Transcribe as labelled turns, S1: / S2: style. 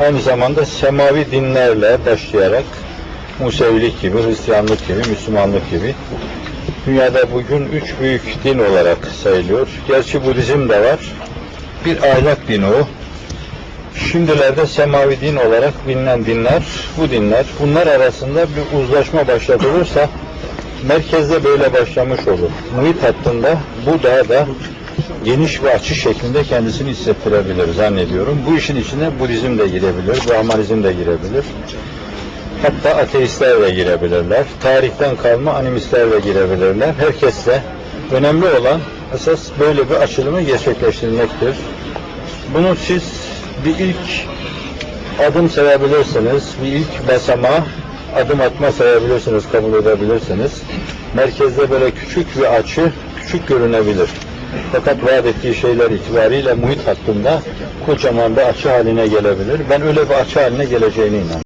S1: aynı zamanda semavi dinlerle başlayarak Musevilik gibi, Hristiyanlık gibi, Müslümanlık gibi dünyada bugün üç büyük din olarak sayılıyor. Gerçi Budizm de var. Bir ahlak dini o. Şimdilerde semavi din olarak bilinen dinler, bu dinler, bunlar arasında bir uzlaşma başlatılırsa merkezde böyle başlamış olur. Muhit hattında bu daha da geniş bir açı şeklinde kendisini hissettirebilir zannediyorum. Bu işin içine Budizm de girebilir, Brahmanizm de girebilir. Hatta ateistler de girebilirler. Tarihten kalma animistler de girebilirler. Herkes de önemli olan esas böyle bir açılımı gerçekleştirmektir. Bunu siz bir ilk adım sayabilirsiniz, bir ilk basamağa adım atma sayabilirsiniz, kabul edebilirsiniz. Merkezde böyle küçük bir açı, küçük görünebilir. Fakat vaat ettiği şeyler itibariyle muhit hakkında kocaman bir açı haline gelebilir. Ben öyle bir açı haline geleceğine inanıyorum.